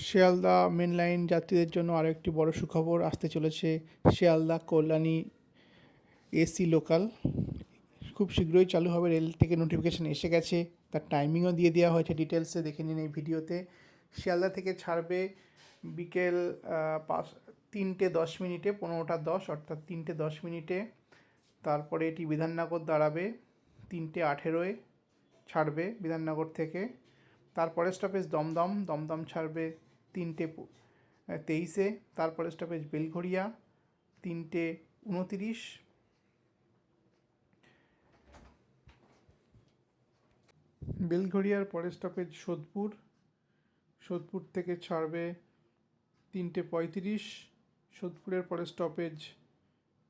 Sealdah main line যাত্রীদের জন্য আরও একটি বড় সুখবর আসতে চলেছে শিয়ালদা কল্যাণী এসি লোকাল খুব শীঘ্রই চালু হবে রেল থেকে নোটিফিকেশান এসে গেছে। তার টাইমিংও দিয়ে দেওয়া হয়েছে ডিটেলসে দেখে নিন এই ভিডিওতে। শিয়ালদা থেকে ছাড়বে বিকেল পাঁচ, তিনটে দশ মিনিটে, পনেরোটা দশ, অর্থাৎ তিনটে দশ মিনিটে। তারপরে এটি বিধাননগর দাঁড়াবে, তিনটে আঠেরোয় ছাড়বে বিধাননগর থেকে। তারপরে স্টপেজ দমদম দমদম ছাড়বে তিনটে তেইশে, তারপরে স্টপেজ বেলঘড়িয়া, তিনটে উনতিরিশ। বেলঘড়িয়ার পরে স্টপেজ সোদপুর সোদপুর থেকে ছাড়বে তিনটে পঁয়ত্রিশ। সোদপুরের পরে stoppage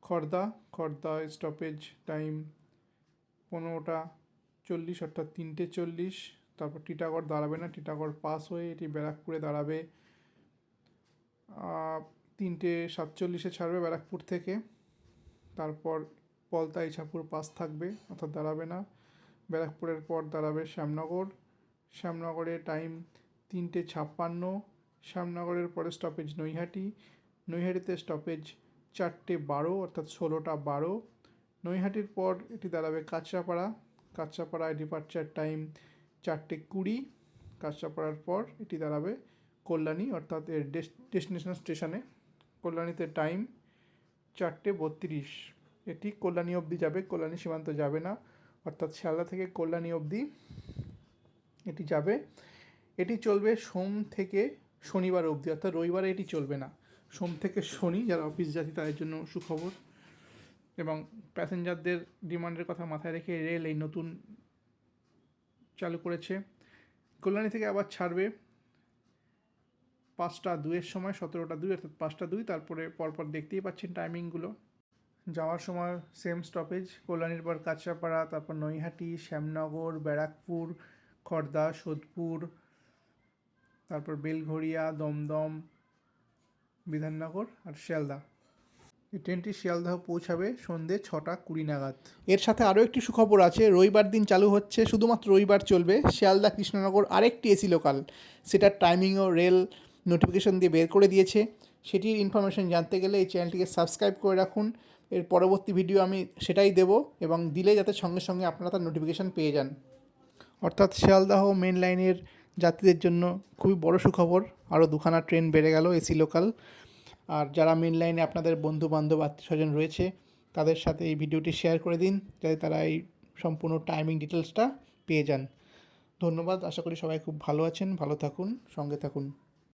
Khardah Khardah stoppage time পনেরোটা চল্লিশ, অর্থাৎ তিনটে চল্লিশ। তারপর টিটাগড় দাঁড়াবে না, টিটাগড় পাস হয়ে এটি ব্যারাকপুরে দাঁড়াবে। তিনটে সাতচল্লিশে ছাড়বে ব্যারাকপুর থেকে। তারপর পলতা ইছাপুর পাস থাকবে, অর্থাৎ দাঁড়াবে না। ব্যারাকপুরের পর দাঁড়াবে শ্যামনগর। শ্যামনগরে টাইম তিনটে ছাপ্পান্ন। শ্যামনগরের পরে স্টপেজ নৈহাটি। নৈহাটিতে স্টপেজ চারটে বারো, অর্থাৎ ষোলোটা বারো। নৈহাটির পর এটি দাঁড়াবে কাঁচরাপাড়া। কাঁচরাপাড়ায় ডিপার্চার টাইম চারটে কুড়ি কাঁচরাপাড়ার পর এটি দাঁড়াবে কল্যাণী, অর্থাৎ এর ডেস্টিনেশন স্টেশনে। কল্যাণীতে টাইম চারটে বত্রিশ। এটি কল্যাণী অবধি যাবে, কল্যাণী সীমান্ত যাবে না, অর্থাৎ শিয়ালদা থেকে কল্যাণী অবধি এটি যাবে। এটি চলবে সোম থেকে শনিবার অবধি, অর্থাৎ রবিবারে এটি চলবে না। সোম থেকে শনি, যারা অফিস যাত্রী, তাদের জন্য সুখবর। এবং প্যাসেঞ্জারদের ডিমান্ডের কথা মাথায় রেখে রেল এই নতুন চালু করেছে। কল্যাণী থেকে আবার ছাড়বে। পাঁচটা দুইয়ের সময়, সতেরোটা দুই, অর্থাৎ পাঁচটা দুই, তারপরে পরপর দেখতেই পাচ্ছেন টাইমিংগুলো যাওয়ার সময় সেম স্টপেজ কল্যাণীর পর কাঁচরাপাড়া, তারপর নৈহাটি, শ্যামনগর, ব্যারাকপুর, খর্দা, সোদপুর, তারপর বেলঘড়িয়া, দমদম, বিধাননগর আর শিয়ালদা। ট্রেনটি শিয়ালদাহ পৌঁছাবে সন্ধে ছটা কুড়ি নাগাদ। এর সাথে আরও একটি সুখবর আছে রবিবার দিন চালু হচ্ছে শুধুমাত্র রবিবার চলবে শিয়ালদা কৃষ্ণনগর আরেকটি এসি লোকাল সেটার টাইমিংও রেল নোটিফিকেশন দিয়ে বের করে দিয়েছে। সেটির ইনফরমেশন জানতে গেলে এই চ্যানেলটিকে সাবস্ক্রাইব করে রাখুন। এর পরবর্তী ভিডিও আমি সেটাই দেব এবং দিলে যাতে সঙ্গে সঙ্গে আপনারা তার নোটিফিকেশন পেয়ে যান। অর্থাৎ শিয়ালদাহ মেন লাইনের যাত্রীদের জন্য খুবই বড় সুখবর। আরও দুখানা ট্রেন বেড়ে গেল এসি লোকাল আর যারা মেন লাইনে আপনাদের বন্ধু বান্ধব আত্মীয় স্বজন রয়েছে, তাদের সাথে এই ভিডিওটি শেয়ার করে দিন, যাতে তারা এই সম্পূর্ণ টাইমিং ডিটেলসটা পেয়ে যান। ধন্যবাদ, আশা করি সবাই খুব ভালো আছেন, ভালো থাকুন, সঙ্গে থাকুন।